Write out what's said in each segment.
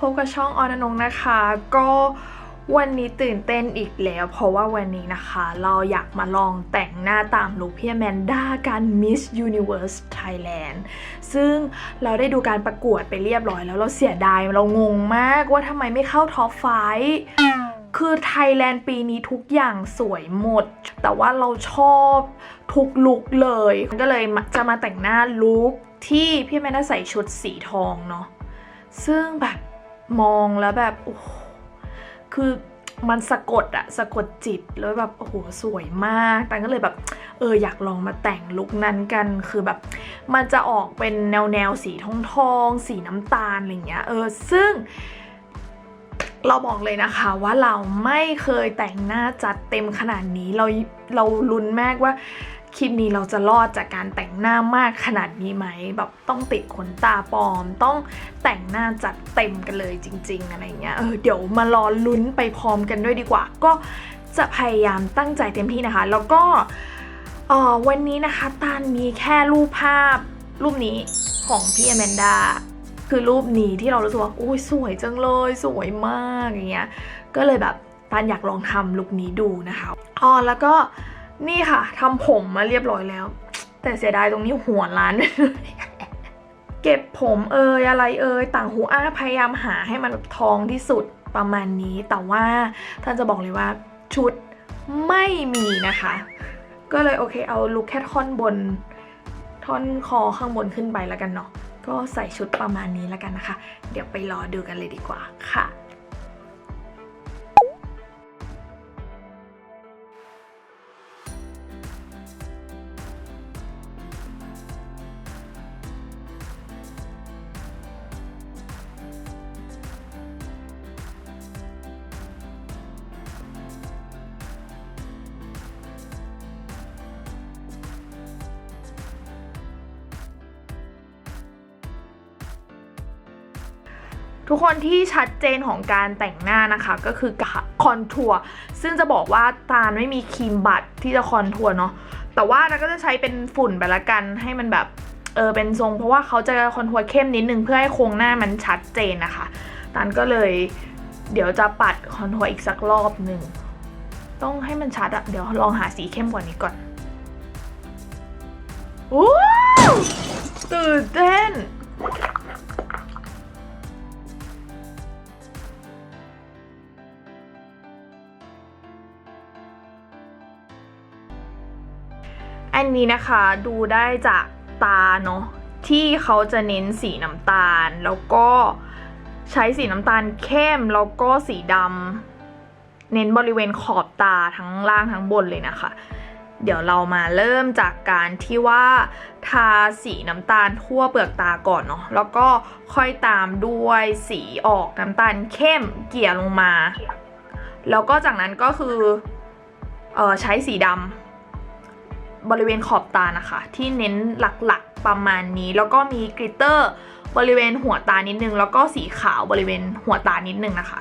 พบกับช่องออนนงนะคะ ก็วันนี้ตื่นเต้นอีกแล้ว เพราะว่าวันนี้นะคะ เราอยากมาลองแต่งหน้าตามลุคพี่แมนด้าการ Miss Universe Thailand ซึ่งเราได้ดูการประกวดไปเรียบร้อยแล้วเราเสียดายเรางงมากว่าทำไมไม่เข้าท็อปไฟว์คือไทยแลนด์ปีนี้ทุกอย่างสวยหมด แต่ว่าเราชอบทุกลุคเลย ก็เลยจะมาแต่งหน้าลุคที่พี่แมนด้าใส่ชุดสีทองเนาะซึ่งแบบ มองแล้วแบบโอ้คือมันสะกดอะสะกดจิตแล้วแบบโอ้โหสวยมาก แต่ก็เลยแบบเอออยากลองมาแต่งลุคนั้นกันคือแบบ มันจะออกเป็นแนวแนวสีทองทองสีน้ำตาลอะไรเงี้ยเออซึ่ง เราบอกเลยนะคะว่าเราไม่เคยแต่งหน้าจัดเต็มขนาดนี้เราเราลุ้นมากว่า คลิปนี้เราจะรอดจากการแต่งหน้ามากขนาดนี้ไหมแบบต้องติดขนตาปลอม ต้องแต่งหน้าจัดเต็มกันเลยจริง ๆ อะไรเงี้ยเออเดี๋ยวมารอลุ้นไปพร้อมกันด้วยดีกว่า ก็จะพยายามตั้งใจเต็มที่นะคะ แล้วก็เอ่อวันนี้นะคะตานมีแค่รูปภาพรูปนี้ของพี่อแมนดาคือรูปนี้ที่เรารู้สึกว่าโอ้ยสวยจังเลยสวยมากอย่างเงี้ยก็เลยแบบตานอยากลองทำลุคนี้ดูนะคะอ๋อแล้วก็ นี่ค่ะทำผมมาเรียบร้อยแล้ว แต่เสียดายตรงนี้หัวล้านเก็บผมเอยอะไรเอยต่างหูอ้าพยายามหาให้มันแบบทองที่สุดประมาณนี้ แต่ว่าท่านจะบอกเลยว่าชุดไม่มีนะคะ ก็เลยโอเคเอาลุคแค่ท่อนบน ท่อนคอข้างบนขึ้นไปแล้วกันเนาะก็ใส่ชุดประมาณนี้แล้วกันนะคะ เดี๋ยวไปรอดูกันเลยดีกว่าค่ะ ทุกคนที่ชัดเจนของการแต่งหน้านะคะ ก็คือคอนทัวร์ซึ่งจะบอกว่าตาลไม่มีครีมบัตที่จะคอนทัวร์เนาะแต่ว่าเราก็จะใช้เป็นฝุ่นไปละกันให้มันแบบเออเป็นทรง เพราะว่าเขาจะคอนทัวร์เข้มนิดนึงเพื่อให้โครงหน้ามันชัดเจนนะคะ ตาลก็เลยเดี๋ยวจะปัดคอนทัวร์อีกสักรอบหนึ่ง ต้องให้มันชัดอะเดี๋ยวลองหาสีเข้มกว่านี้ก่อนว้ตื่นเต้น อันนี้นะคะดูได้จากตาเนาะที่เขาจะเน้นสีน้ำตาล แล้วก็ใช้สีน้ำตาลเข้มแล้วก็สีดำเน้นบริเวณขอบตาทั้งล่างทั้งบนเลยนะคะ เดี๋ยวเรามาเริ่มจากการที่ว่าทาสีน้ำตาลทั่วเปลือกตาก่อนเนาะแล้วก็ค่อยตามด้วยสีออกน้ำตาลเข้มเกี่ยลงมา แล้วก็จากนั้นก็คือเออใช้สีดำ บริเวณขอบตานะคะ ที่เน้นหลักๆประมาณนี้ แล้วก็มีกริตเตอร์บริเวณหัวตานิดนึง แล้วก็สีขาวบริเวณหัวตานิดนึงนะคะ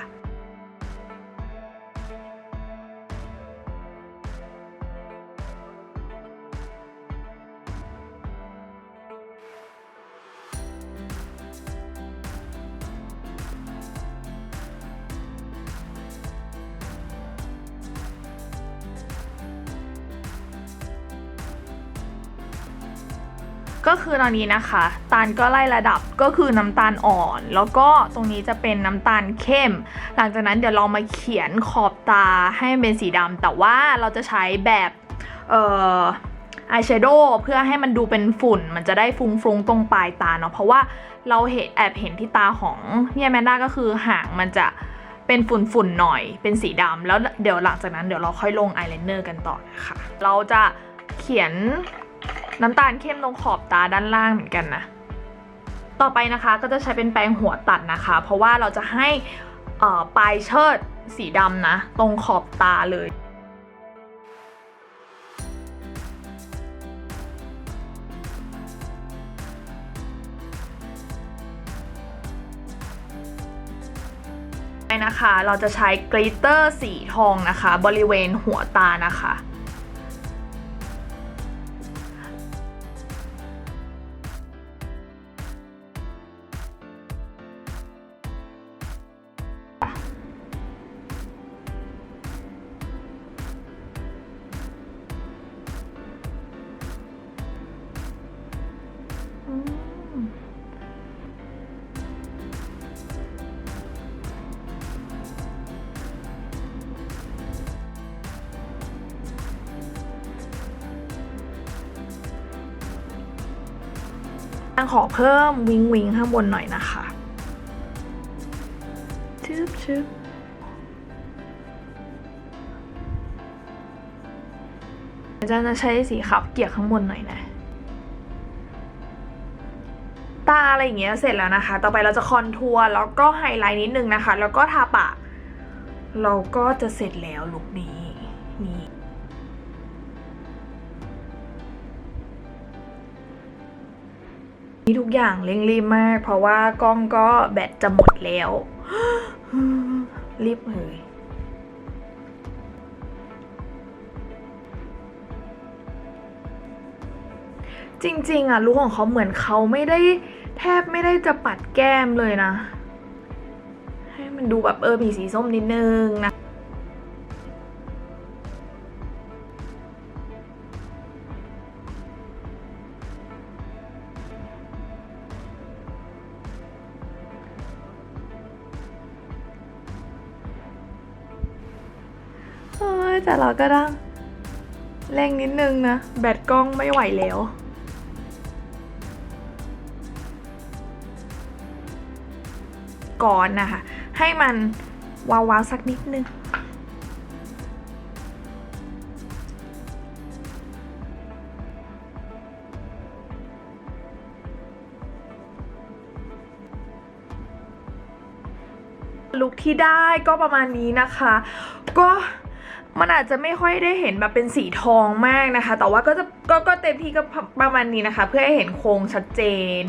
ก็คือตอนนี้นะคะ ตาลก็ไล่ระดับก็คือน้ำตาลอ่อน แล้วก็ตรงนี้จะเป็นน้ำตาลเข้ม หลังจากนั้นเดี๋ยวเรามาเขียนขอบตาให้เป็นสีดำแต่ว่าเราจะใช้แบบเอ่ออายแชโดว์เพื่อให้มันดูเป็นฝุ่น มันจะได้ฟุ้งๆตรงปลายตาเนาะเพราะว่าเราเห็นแอบเห็นที่ตาของเนี่ยแมนด้าก็คือหางมันจะเป็นฝุ่นๆหน่อยเป็นสีดำแล้วเดี๋ยวหลังจากนั้นเดี๋ยวเราค่อยลงอายไลเนอร์กันต่อนะคะเราจะเขียน น้ำตาลเข้มตรงขอบตาด้านล่างเหมือนกันนะ ต่อไปนะคะก็จะใช้เป็นแปรงหัวตัดนะคะ เพราะว่าเราจะให้ปลายเชิดสีดำนะ ตรงขอบตาเลยนะคะเราจะใช้กลิตเตอร์สีทองนะคะ บริเวณหัวตานะคะ ขอเพิ่มวิงวิงข้างบนหน่อยนะคะชึบชึบอาจารย์จะใช้สีขาวเกลี่ยข้างบนหน่อยนะ ตาอะไรอย่างเงี้ยเสร็จแล้วนะคะ ต่อไปเราจะคอนทัวร์แล้วก็ไฮไลท์นิดนึงนะคะ แล้วก็ทาปาก เราก็จะเสร็จแล้วลุคนี้นี่ นี่ทุกอย่างเร่งรีบมาก เพราะว่ากล้องก็แบตจะหมดแล้ว รีบเลยจริงๆอะลุคของเขาเหมือนเขาไม่ได้แทบไม่ได้จะปัดแก้มเลยนะ ให้มันดูแบบเออมีสีส้มนิดนึงนะ แต่เราก็ต้องเร่งนิดนึงนะ แบตกล้องไม่ไหวแล้ว ก่อนนะคะ ให้มันวาวๆสักนิดนึงลุคที่ได้ก็ประมาณนี้นะคะ ก็ มันอาจจะไม่ค่อยได้เห็นแบบเป็นสีทองมากนะคะ แต่ว่าก็จะก็ก็เต็มที่ก็ประมาณนี้นะคะ เพื่อให้เห็นโครงชัดเจน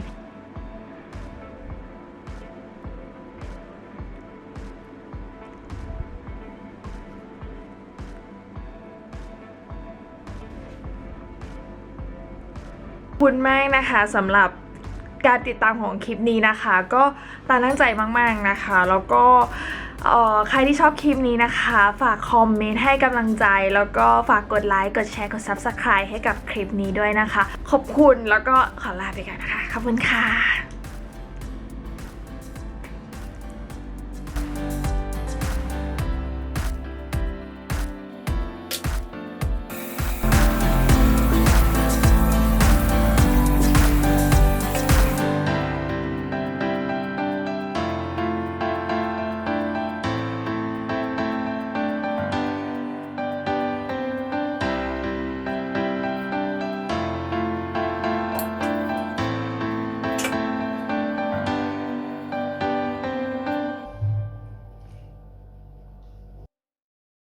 คุณแมากนะคะสำหรับการติดตามของคลิปนี้นะคะ ก็ตาตั้งใจมาก ๆนะคะ แล้วก็ อ๋อใครที่ชอบคลิปนี้นะคะ ฝากคอมเมนต์ให้กำลังใจ แล้วก็ฝากกดไลค์ กดแชร์ กด Subscribe ให้กับคลิปนี้ด้วยนะคะ ขอบคุณแล้วก็ขอลาไปก่อนนะคะ ขอบคุณค่ะ